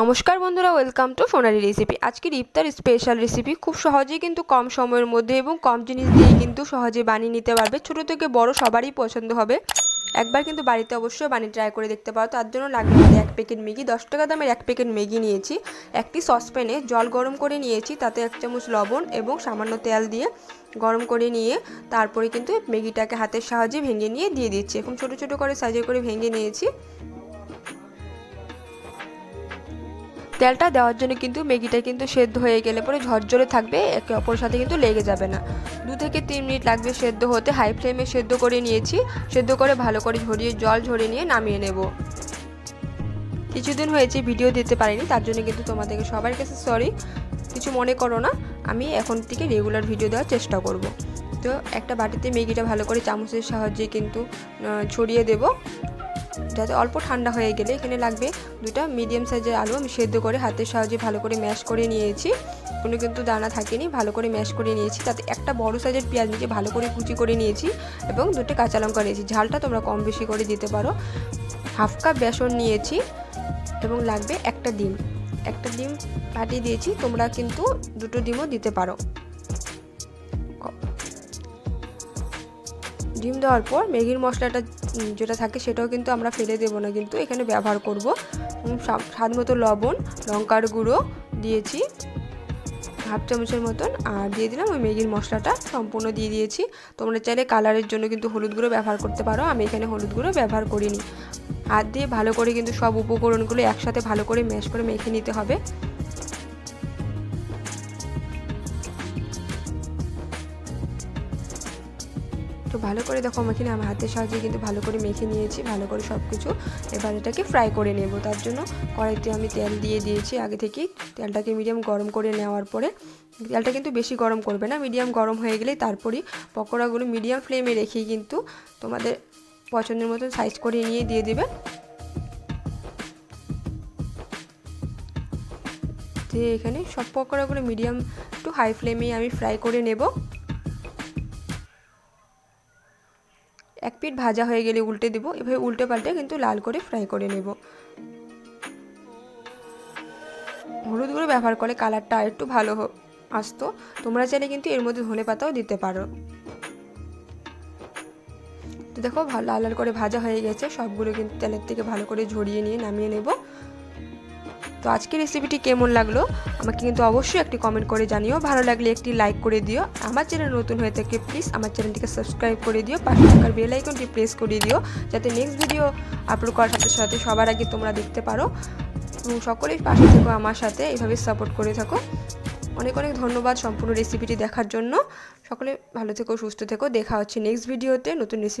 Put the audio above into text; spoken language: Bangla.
নমস্কার বন্ধুরা ওয়েলকাম টু সোনারি রেসিপি আজকের ইফতার স্পেশাল রেসিপি খুব সহজেই কিন্তু কম সময়ের মধ্যে এবং কম জিনিস দিয়ে কিন্তু সহজে বানিয়ে নিতে পারবে। ছোট থেকে বড় সবারই পছন্দ হবে। একবার কিন্তু বাড়িতে অবশ্যই বানিয়ে ট্রাই করে দেখতে পারো। তার জন্য লাগবে এক প্যাকেট ম্যাগি। দশ টাকা দামের এক প্যাকেট ম্যাগি নিয়েছি। একটি সসপ্যানে জল গরম করে নিয়েছি। তাতে এক চামচ লবণ এবং সামান্য তেল দিয়ে গরম করে নিয়ে তারপরে কিন্তু ম্যাগিটাকে হাতের সাহায্যে ভেঙে নিয়ে দিয়ে দিচ্ছি। এখন ছোটো ছোটো করে সাইজে করে ভেঙে নিয়েছি। তেলটা দেওয়ার জন্য কিন্তু ম্যাগিটা কিন্তু সেদ্ধ হয়ে গেলে পরে ঝরঝরে থাকবে, একে অপরের সাথে কিন্তু লেগে যাবে না। দু থেকে তিন মিনিট লাগবে সেদ্ধ হতে, হাই ফ্লেমে সেদ্ধ করে নিয়েছি। সেদ্ধ করে ভালো করে ঝরিয়ে, জল ঝরে নিয়ে নামিয়ে নেব। কিছুদিন হয়েছে ভিডিও দিতে পারিনি, তার জন্য কিন্তু তোমাদেরকে সবার কাছে সরি কিছু মনে করো না, আমি এখন থেকে রেগুলার ভিডিও দেওয়ার চেষ্টা করব। তো একটা বাটিতে ম্যাগিটা ভালো করে চামচের সাহায্যে কিন্তু ছড়িয়ে দেবো। যাতে অল্প ঠান্ডা হয়ে গেলে এখানে লাগবে দুটা মিডিয়াম সাইজের আলু আমি সেদ্ধ করে হাতের সাহায্যে ভালো করে ম্যাশ করে নিয়েছি। কোনো কিন্তু দানা থাকেনি, ভালো করে ম্যাশ করে নিয়েছি। তাতে একটা বড় সাইজের পেঁয়াজ নিয়ে ভালো করে কুচি করে নিয়েছি এবং দুটো কাঁচা লঙ্কা নিয়েছি। ঝালটা তোমরা কম বেশি করে দিতে পারো। হাফ কাপ বেসন নিয়েছি এবং লাগবে একটা ডিম। একটা ডিম ফাটিয়ে দিয়েছি, তোমরা কিন্তু দুটো ডিমও দিতে পারো। ডিম দেওয়ার পর ম্যাগির মশলাটা যেটা থাকে সেটাও কিন্তু আমরা ফেলে দেবো না কিন্তু এখানে ব্যবহার করব। স্বাদ মতো লবণ, লঙ্কার গুঁড়ো দিয়েছি, হাফ চামচের মতন, আর দিয়ে দিলাম ওই ম্যাগির মশলাটা, সম্পূর্ণ দিয়ে দিয়েছি। তোমরা চাইলে কালারের জন্য কিন্তু হলুদ গুঁড়ো ব্যবহার করতে পারো, আমি এখানে হলুদ গুঁড়ো ব্যবহার করিনি। হাত দিয়ে ভালো করে কিন্তু সব উপকরণগুলো একসাথে ভালো করে ম্যাশ করে মেখে নিতে হবে। তো ভালো করে দেখো আমি এখানে আমার হাতের সাহায্যে কিন্তু ভালো করে মেখে নিয়েছি, ভালো করে সব কিছু এবার এটাকে ফ্রাই করে নেব। তার জন্য কড়াইতে আমি তেল দিয়ে দিয়েছি আগে থেকেই তেলটাকে মিডিয়াম গরম করে নেওয়ার পরে, তেলটা কিন্তু বেশি গরম করবে না মিডিয়াম গরম হয়ে গেলেই তারপরেই পকোড়াগুলো মিডিয়াম ফ্লেমে রেখেই কিন্তু তোমাদের পছন্দের মতন সাইজ করে নিয়ে দিয়ে দেবে। দিয়ে এখানে সব পকোড়াগুলো মিডিয়াম টু হাই ফ্লেমে আমি ফ্রাই করে নেব। এক পিঠ ভাজা হয়ে গেলে উল্টে দেবো। এভাবে উল্টে পাল্টে কিন্তু লাল করে ফ্রাই করে নেব। হলুদ গুঁড়ো ব্যবহার করে কালারটা আরেকটু ভালো আসতো। তোমরা চাইলে কিন্তু এর মধ্যে ধনে পাতাও দিতে পারো। তো দেখো লাল লাল করে ভাজা হয়ে গেছে। সবগুলো কিন্তু তেলের থেকে ভালো করে ঝরিয়ে নিয়ে নামিয়ে নেব। তো আজকের রেসিপিটি কেমন লাগল? আমাকে কিন্তু অবশ্যই একটি কমেন্ট করে জানিও। ভালো লাগলে একটি লাইক করে দিও। আমার চ্যানেল নতুন হয়ে থাকে প্লিজ আমার চ্যানেলটিকে সাবস্ক্রাইব করে দিও। পাশে থাকার বেল আইকনটি প্রেস করে দিও, যাতে নেক্সট ভিডিও আপলোড করার সাথে সাথে সবার আগে তোমরা দেখতে পারো। এবং সকলেই পাশে থেকো আমার সাথে, এইভাবে সাপোর্ট করে থাকো। অনেক অনেক ধন্যবাদ সম্পূর্ণ রেসিপিটি দেখার জন্য। সকলে ভালো থেকো, সুস্থ থেকো। দেখা হচ্ছে নেক্সট ভিডিওতে নতুন রেসিপি